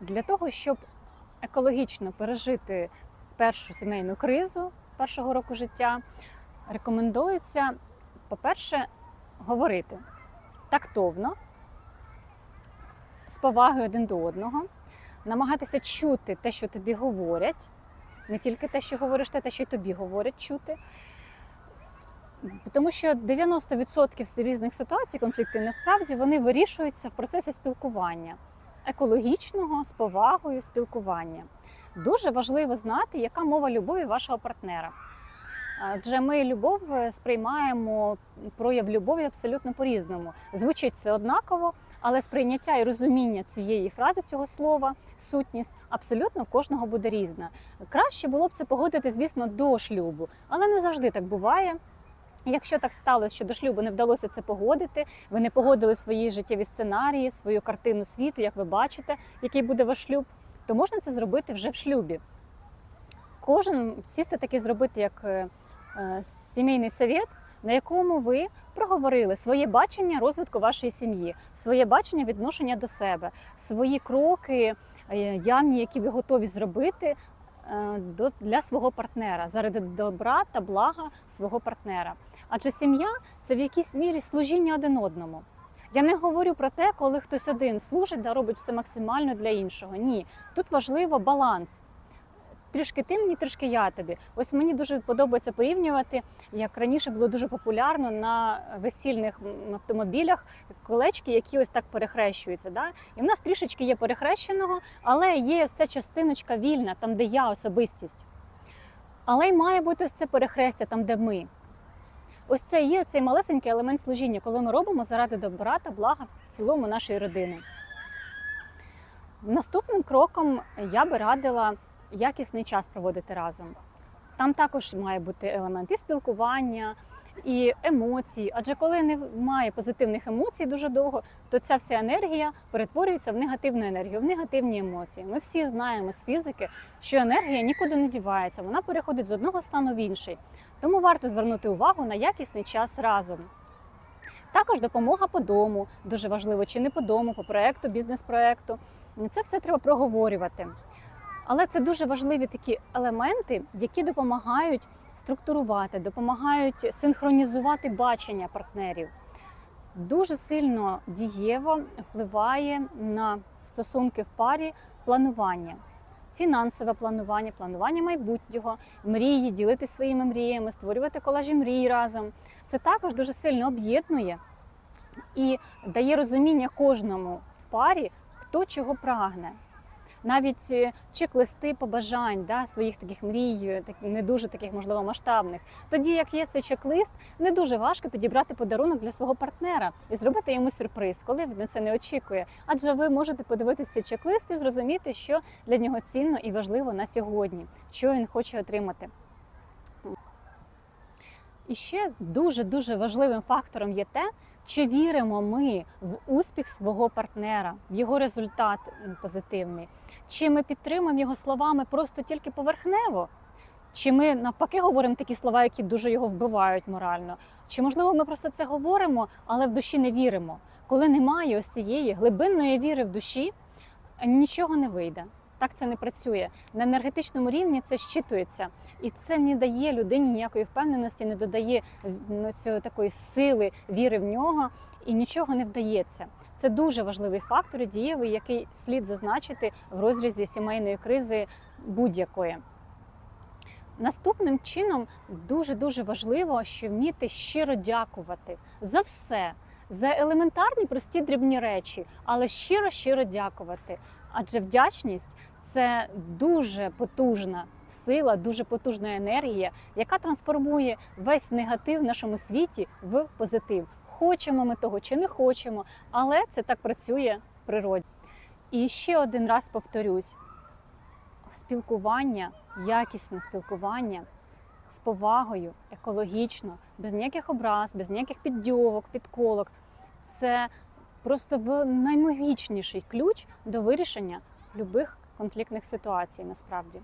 Для того, щоб екологічно пережити першу сімейну кризу першого року життя, рекомендується, по-перше, говорити тактовно, з повагою один до одного, намагатися чути те, що тобі говорять, не тільки те, що говориш, те, що й тобі говорять чути. Тому що 90% різних ситуацій, конфліктів, насправді вони вирішуються в процесі спілкування, екологічного, з повагою спілкування. Дуже важливо знати, яка мова любові вашого партнера. Адже ми любов сприймаємо прояв любові абсолютно по-різному. Звучить це однаково, але сприйняття і розуміння цієї фрази, цього слова, сутність абсолютно в кожного буде різна. Краще було б це погодити, звісно, до шлюбу, але не завжди так буває. Якщо так сталося, що до шлюбу не вдалося це погодити, ви не погодили свої життєві сценарії, свою картину світу, як ви бачите, який буде ваш шлюб, то можна це зробити вже в шлюбі. Кожен сісти таки зробити як е, е, сімейний совет, на якому ви проговорили своє бачення розвитку вашої сім'ї, своє бачення відношення до себе, свої кроки е, явні, які ви готові зробити для свого партнера, заради добра та блага свого партнера. Адже сім'я це в якійсь мірі служіння один одному. Я не говорю про те, коли хтось один служить да робить все максимально для іншого. Ні, тут важливо баланс. Трішки ти мені, трішки я тобі. Ось мені дуже подобається порівнювати, як раніше було дуже популярно на весільних автомобілях колечки, які ось так перехрещуються. Да? І в нас трішечки є перехрещеного, але є ось ця частиночка вільна, там, де я особистість. Але й має бути ось це перехрестя, там, де ми. Ось це є цей малесенький елемент служіння, коли ми робимо заради добра та блага в цілому нашої родини. Наступним кроком я би радила якісний час проводити разом. Там також має бути елемент і спілкування, і емоцій. Адже коли немає позитивних емоцій дуже довго, то ця вся енергія перетворюється в негативну енергію, в негативні емоції. Ми всі знаємо з фізики, що енергія нікуди не дівається, вона переходить з одного стану в інший. Тому варто звернути увагу на якісний час разом. Також допомога по дому, дуже важливо, чи не по дому, по проекту, бізнес-проекту. Це все треба проговорювати. Але це дуже важливі такі елементи, які допомагають структурувати, допомагають синхронізувати бачення партнерів. Дуже сильно дієво впливає на стосунки в парі планування. Фінансове планування, планування майбутнього, мрії, ділитися своїми мріями, створювати колажі мрій разом. Це також дуже сильно об'єднує і дає розуміння кожному в парі, хто чого прагне. Навіть е, чек-листи побажань да, своїх таких мрій, е, не дуже таких, можливо, масштабних. Тоді, як є цей чек-лист, не дуже важко підібрати подарунок для свого партнера і зробити йому сюрприз, коли він це не очікує. Адже ви можете подивитися чек-лист і зрозуміти, що для нього цінно і важливо на сьогодні, що він хоче отримати. І ще дуже дуже важливим фактором є те, чи віримо ми в успіх свого партнера, в його результат позитивний, чи ми підтримуємо його словами просто тільки поверхнево, чи ми навпаки говоримо такі слова, які дуже його вбивають морально, чи можливо ми просто це говоримо, але в душі не віримо. Коли немає ось цієї глибинної віри в душі, нічого не вийде. Так це не працює. На енергетичному рівні це щитується, і це не дає людині ніякої впевненості, не додає ну, цього такої сили, віри в нього, і нічого не вдається. Це дуже важливий фактор, дієвий, який слід зазначити в розрізі сімейної кризи будь-якої. Наступним чином дуже дуже важливо, що вміти щиро дякувати за все, за елементарні прості дрібні речі, але щиро щиро дякувати. Адже вдячність це дуже потужна сила, дуже потужна енергія, яка трансформує весь негатив в нашому світі в позитив. Хочемо ми того чи не хочемо, але це так працює в природі. І ще один раз повторюсь: спілкування, якісне спілкування з повагою, екологічно, без ніяких образ, без ніяких піддьовок, підколок. Це просто наймагічніший ключ до вирішення любих конфліктних ситуацій насправді.